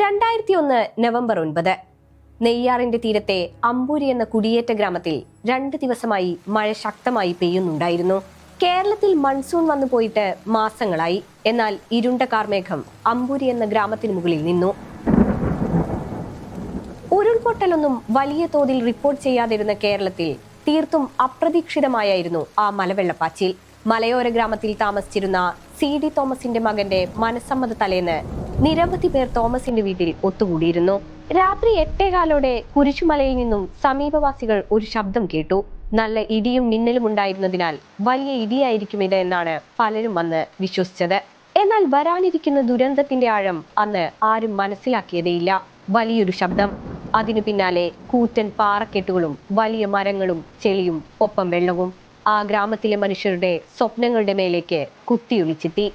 രണ്ടായിരത്തി ഒന്ന് നവംബർ ഒൻപത്. നെയ്യാറിന്റെ തീരത്തെ അമ്പൂരി എന്ന കുടിയേറ്റ ഗ്രാമത്തിൽ രണ്ട് ദിവസമായി മഴ ശക്തമായി പെയ്യുന്നുണ്ടായിരുന്നു. കേരളത്തിൽ മൺസൂൺ വന്നു പോയിട്ട് മാസങ്ങളായി. എന്നാൽ ഇരുണ്ട കാർമേഘം അമ്പൂരി എന്ന ഗ്രാമത്തിന് മുകളിൽ നിന്നു. ഉരുൾപൊട്ടലൊന്നും വലിയ തോതിൽ റിപ്പോർട്ട് ചെയ്യാതിരുന്ന കേരളത്തിൽ തീർത്തും അപ്രതീക്ഷിതമായായിരുന്നു ആ മലവെള്ളപ്പാച്ചിൽ. മലയോര ഗ്രാമത്തിൽ താമസിച്ചിരുന്ന സി ഡി തോമസിന്റെ മകന്റെ മനസ്സമ്മത തലേന്ന് നിരവധി പേർ തോമസിന്റെ വീട്ടിൽ ഒത്തുകൂടിയിരുന്നു. രാത്രി എട്ടേകാലോടെ കുരിശുമലയിൽ നിന്നും സമീപവാസികൾ ഒരു ശബ്ദം കേട്ടു. നല്ല ഇടിയും മിന്നലും ഉണ്ടായിരുന്നതിനാൽ വലിയ ഇടിയായിരിക്കും ഇത് എന്നാണ് പലരും അന്ന് വിശ്വസിച്ചത്. എന്നാൽ വരാനിരിക്കുന്ന ദുരന്തത്തിന്റെ ആഴം അന്ന് ആരും മനസ്സിലാക്കിയതേയില്ല. വലിയൊരു ശബ്ദം. അതിനു പിന്നാലെ കൂറ്റൻ പാറക്കെട്ടുകളും വലിയ മരങ്ങളും ചെളിയും ഒപ്പം വെള്ളവും ആ ഗ്രാമത്തിലെ മനുഷ്യരുടെ സ്വപ്നങ്ങളുടെ മേലേക്ക് കുത്തിയൊളിച്ചെത്തി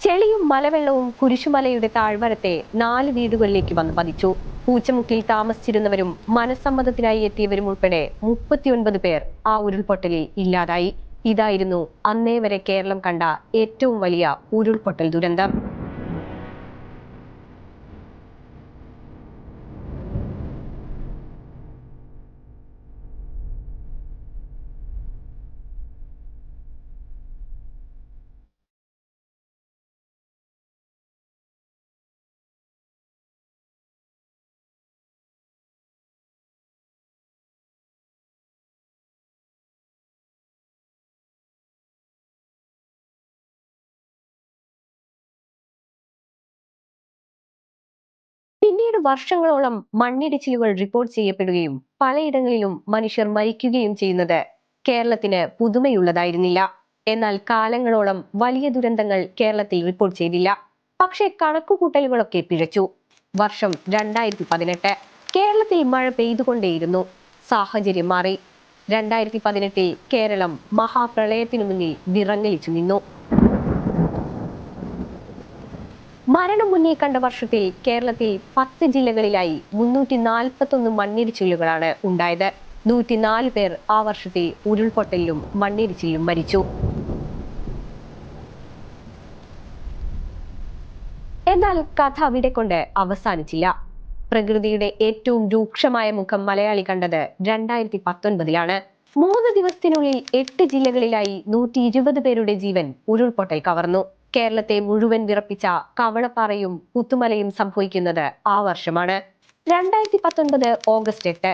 ചെളിയും മലവെള്ളവും കുരിശുമലയുടെ താഴ്വരത്തെ നാല് വീടുകളിലേക്ക് വന്ന് പതിച്ചു. പൂച്ചമുക്കിൽ താമസിച്ചിരുന്നവരും മനസ്സമ്മതത്തിനായി എത്തിയവരും ഉൾപ്പെടെ മുപ്പത്തിയൊൻപത് പേർ ആ ഉരുൾപൊട്ടലിൽ ഇല്ലാതായി. ഇതായിരുന്നു അന്നേ വരെ കേരളം കണ്ട ഏറ്റവും വലിയ ഉരുൾപൊട്ടൽ ദുരന്തം. വർഷങ്ങളോളം മണ്ണിടിച്ചിലുകൾ റിപ്പോർട്ട് ചെയ്യപ്പെടുകയും പലയിടങ്ങളിലും മനുഷ്യർ മരിക്കുകയും ചെയ്യുന്നത് കേരളത്തിന് പുതുമയുള്ളതായിരുന്നില്ല. എന്നാൽ കാലങ്ങളോളം വലിയ ദുരന്തങ്ങൾ കേരളത്തിൽ റിപ്പോർട്ട് ചെയ്തില്ല. പക്ഷേ കണക്കുകൂട്ടലുകളൊക്കെ പിഴച്ചു. വർഷം രണ്ടായിരത്തി പതിനെട്ട് കേരളത്തിൽ മഴ പെയ്തുകൊണ്ടേയിരുന്നു. സാഹചര്യം മാറി. രണ്ടായിരത്തി പതിനെട്ടിൽ കേരളം മഹാപ്രളയത്തിനു മുന്നിൽ വിറങ്ങലിച്ചു നിന്നു. മരണം മുന്നേ കണ്ട വർഷത്തിൽ കേരളത്തിൽ പത്ത് ജില്ലകളിലായി മുന്നൂറ്റി നാൽപ്പത്തൊന്ന് മണ്ണിടിച്ചിലുകളാണ് ഉണ്ടായത്. നൂറ്റിനാല് പേർ ആ വർഷത്തെ ഉരുൾപൊട്ടലിലും മണ്ണിടിച്ചിലും മരിച്ചു. എന്നാൽ കഥ അവിടെ കൊണ്ട് അവസാനിച്ചില്ല. പ്രകൃതിയുടെ ഏറ്റവും രൂക്ഷമായ മുഖം മലയാളി കണ്ടത് രണ്ടായിരത്തി പത്തൊൻപതിലാണ് മൂന്ന് ദിവസത്തിനുള്ളിൽ എട്ട് ജില്ലകളിലായി നൂറ്റി ഇരുപത് പേരുടെ ജീവൻ ഉരുൾപൊട്ടൽ കവർന്നു. കേരളത്തെ മുഴുവൻ വിറപ്പിച്ച കവളപ്പാറയും പുത്തുമലയും സംഭവിക്കുന്നത് ആ വർഷമാണ്. രണ്ടായിരത്തി പത്തൊൻപത് ഓഗസ്റ്റ് എട്ട്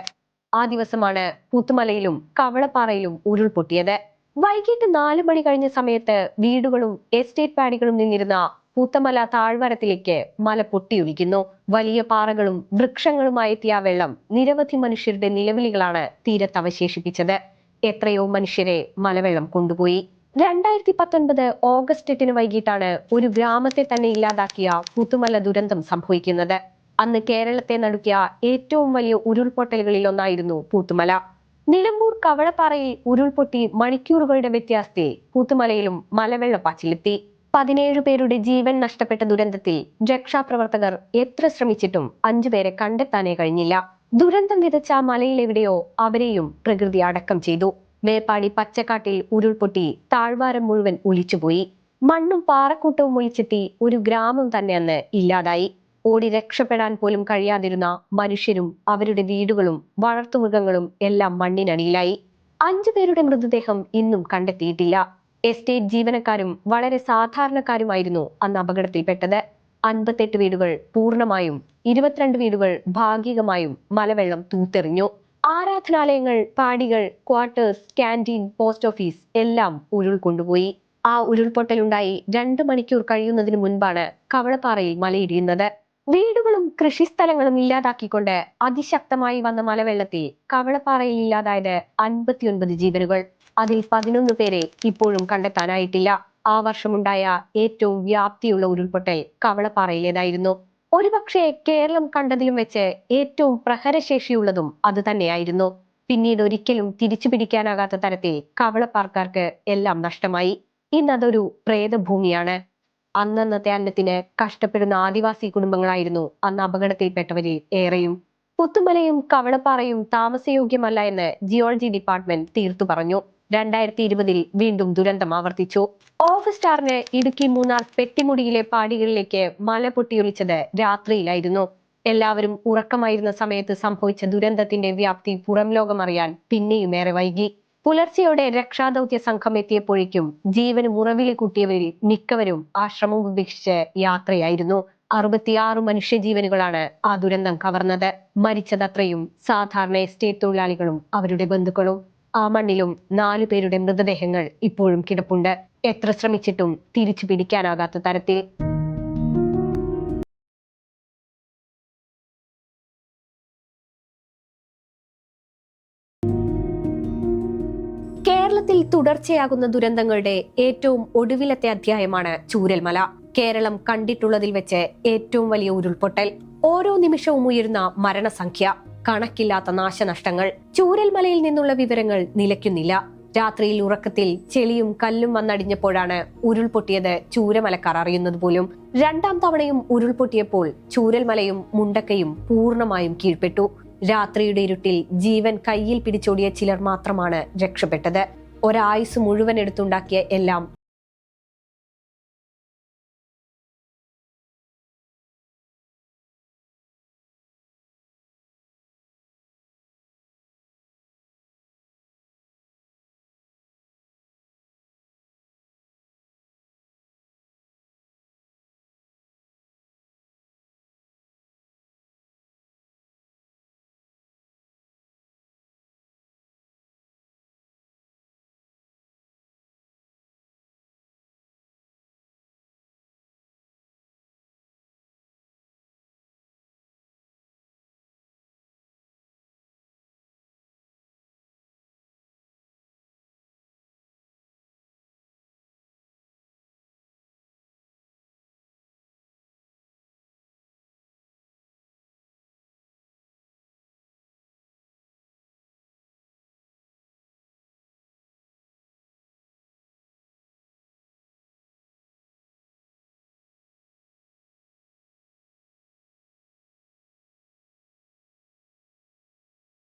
ആ ദിവസമാണ് പുത്തുമലയിലും കവളപ്പാറയിലും ഉരുൾപൊട്ടിയത്. വൈകിട്ട് നാല് മണി കഴിഞ്ഞ സമയത്ത് വീടുകളും എസ്റ്റേറ്റ് പാടികളും നിന്നിരുന്ന പൂത്തമല താഴ്വരത്തിലേക്ക് മല പൊട്ടിയൊലിക്കുന്നു. വലിയ പാറകളും വൃക്ഷങ്ങളുമായി എത്തിയ വെള്ളം നിരവധി മനുഷ്യരുടെ നിലവിളികളാണ് തീരത്ത് അവശേഷിപ്പിച്ചത്. എത്രയോ മനുഷ്യരെ മലവെള്ളം കൊണ്ടുപോയി. രണ്ടായിരത്തി പത്തൊൻപത് ഓഗസ്റ്റ് എട്ടിന് വൈകിട്ടാണ് ഒരു ഗ്രാമത്തെ തന്നെ ഇല്ലാതാക്കിയ പുത്തുമല ദുരന്തം സംഭവിക്കുന്നത്. അന്ന് കേരളത്തെ നടുക്കിയ ഏറ്റവും വലിയ ഉരുൾപൊട്ടലുകളിൽ ഒന്നായിരുന്നു പൂത്തുമല. നിലമ്പൂർ കവളപ്പാറയിൽ ഉരുൾപൊട്ടി മണിക്കൂറുകളുടെ വ്യത്യാസത്തിൽ പൂത്തുമലയിലും മലവെള്ളപ്പാച്ചിലെത്തി. പതിനേഴ് പേരുടെ ജീവൻ നഷ്ടപ്പെട്ട ദുരന്തത്തിൽ രക്ഷാപ്രവർത്തകർ എത്ര ശ്രമിച്ചിട്ടും അഞ്ചുപേരെ കണ്ടെത്താനേ കഴിഞ്ഞില്ല. ദുരന്തം വിതച്ച മലയിലെവിടെയോ അവരെയും പ്രകൃതി അടക്കം ചെയ്തു. മേപ്പാടി പച്ചക്കാട്ടിൽ ഉരുൾപൊട്ടി താഴ്വാരം മുഴുവൻ ഒലിച്ചുപോയി. മണ്ണും പാറക്കൂട്ടവും ഒഴിച്ചെത്തി ഒരു ഗ്രാമം തന്നെ അന്ന് ഇല്ലാതായി. ഓടി രക്ഷപ്പെടാൻ പോലും കഴിയാതിരുന്ന മനുഷ്യരും അവരുടെ വീടുകളും വളർത്തുമൃഗങ്ങളും എല്ലാം മണ്ണിനടിയിലായി. അഞ്ചു പേരുടെ മൃതദേഹം ഇന്നും കണ്ടെത്തിയിട്ടില്ല. എസ്റ്റേറ്റ് ജീവനക്കാരും വളരെ സാധാരണക്കാരുമായിരുന്നു അന്ന് അപകടത്തിൽപ്പെട്ടത്. അൻപത്തെട്ട് വീടുകൾ പൂർണമായും ഇരുപത്തിരണ്ട് വീടുകൾ ഭാഗികമായും മലവെള്ളം തൂത്തെറിഞ്ഞു. ആരാധനാലയങ്ങൾ പാടികൾ ക്വാർട്ടേഴ്സ് ക്യാന്റീൻ പോസ്റ്റ് ഓഫീസ് എല്ലാം ഉരുൾ കൊണ്ടുപോയി. ആ ഉരുൾപൊട്ടലുണ്ടായി. രണ്ട് മണിക്കൂർ കഴിയുന്നതിന് മുൻപാണ് കവളപ്പാറയിൽ മലയിടിയുന്നത്. വീടുകളും കൃഷിസ്ഥലങ്ങളും ഇല്ലാതാക്കിക്കൊണ്ട് അതിശക്തമായി വന്ന മലവെള്ളത്തിൽ കവളപ്പാറയിൽ ഇല്ലാതായത് അൻപത്തിയൊൻപത് ജീവനുകൾ. അതിൽ പതിനൊന്ന് പേരെ ഇപ്പോഴും കണ്ടെത്താനായിട്ടില്ല. ആ വർഷമുണ്ടായ ഏറ്റവും വ്യാപ്തിയുള്ള ഉരുൾപൊട്ടൽ കവളപ്പാറയിലേതായിരുന്നു. ഒരുപക്ഷെ കേരളം കണ്ടതിലും വെച്ച് ഏറ്റവും പ്രഹരശേഷിയുള്ളതും അത് തന്നെയായിരുന്നു. പിന്നീട് ഒരിക്കലും തിരിച്ചു പിടിക്കാനാകാത്ത തരത്തിൽ കവളപ്പാർക്കാർക്ക് എല്ലാം നഷ്ടമായി. ഇന്നതൊരു പ്രേതഭൂമിയാണ്. അന്നന്നത്തെ അന്നത്തിന് കഷ്ടപ്പെടുന്ന ആദിവാസി കുടുംബങ്ങളായിരുന്നു അന്ന് അപകടത്തിൽപ്പെട്ടവരിൽ ഏറെയും. പുത്തുമലയും കവളപ്പാറയും താമസയോഗ്യമല്ല എന്ന് ജിയോളജി ഡിപ്പാർട്ട്മെന്റ് തീർത്തു പറഞ്ഞു. രണ്ടായിരത്തി ഇരുപതിൽ വീണ്ടും ദുരന്തം ആവർത്തിച്ചു. ഓഗസ്റ്റ് ആറിന് ഇടുക്കി മൂന്നാർ പെട്ടിമുടിയിലെ പാടികളിലേക്ക് മല പൊട്ടിയൊലിച്ചത് രാത്രിയിലായിരുന്നു. എല്ലാവരും ഉറക്കമായിരുന്ന സമയത്ത് സംഭവിച്ച ദുരന്തത്തിന്റെ വ്യാപ്തി പുറം ലോകമറിയാൻ പിന്നെയും ഏറെ വൈകി. പുലർച്ചെയോടെ രക്ഷാദൗത്യ സംഘം എത്തിയപ്പോഴേക്കും ജീവന് ഉറവിലെ കൂട്ടിയവരിൽ മിക്കവരും ആശ്രമം ഉപേക്ഷിച്ച് യാത്രയായിരുന്നു. അറുപത്തിയാറ് മനുഷ്യജീവനുകളാണ് ആ ദുരന്തം കവർന്നത്. മരിച്ചതത്രയും സാധാരണ എസ്റ്റേറ്റ് തൊഴിലാളികളും അവരുടെ ബന്ധുക്കളും. ആ മണ്ണിലും നാലു പേരുടെ മൃതദേഹങ്ങൾ ഇപ്പോഴും കിടപ്പുണ്ട്. എത്ര ശ്രമിച്ചിട്ടും തിരിച്ചു പിടിക്കാനാകാത്ത തരത്തിൽ. കേരളത്തിൽ തുടർച്ചയാകുന്ന ദുരന്തങ്ങളുടെ ഏറ്റവും ഒടുവിലത്തെ അധ്യായമാണ് ചൂരൽമല. കേരളം കണ്ടിട്ടുള്ളതിൽ വെച്ച് ഏറ്റവും വലിയ ഉരുൾപൊട്ടൽ. ഓരോ നിമിഷവും ഉയരുന്ന മരണസംഖ്യ. കണക്കില്ലാത്ത നാശനഷ്ടങ്ങൾ. ചൂരൽമലയിൽ നിന്നുള്ള വിവരങ്ങൾ നിലയ്ക്കുന്നില്ല. രാത്രിയിൽ ഉറക്കത്തിൽ ചെളിയും കല്ലും വന്നടിഞ്ഞപ്പോഴാണ് ഉരുൾപൊട്ടിയത് ചൂരമലക്കാർ അറിയുന്നത് പോലും. രണ്ടാം തവണയും ഉരുൾപൊട്ടിയപ്പോൾ ചൂരൽമലയും മുണ്ടക്കയും പൂർണമായും കീഴ്പ്പെട്ടു. രാത്രിയുടെ ഇരുട്ടിൽ ജീവൻ കയ്യിൽ പിടിച്ചോടിയ ചിലർ മാത്രമാണ് രക്ഷപ്പെട്ടത്. ഒരായുസ് മുഴുവൻ എടുത്തുണ്ടാക്കിയ എല്ലാം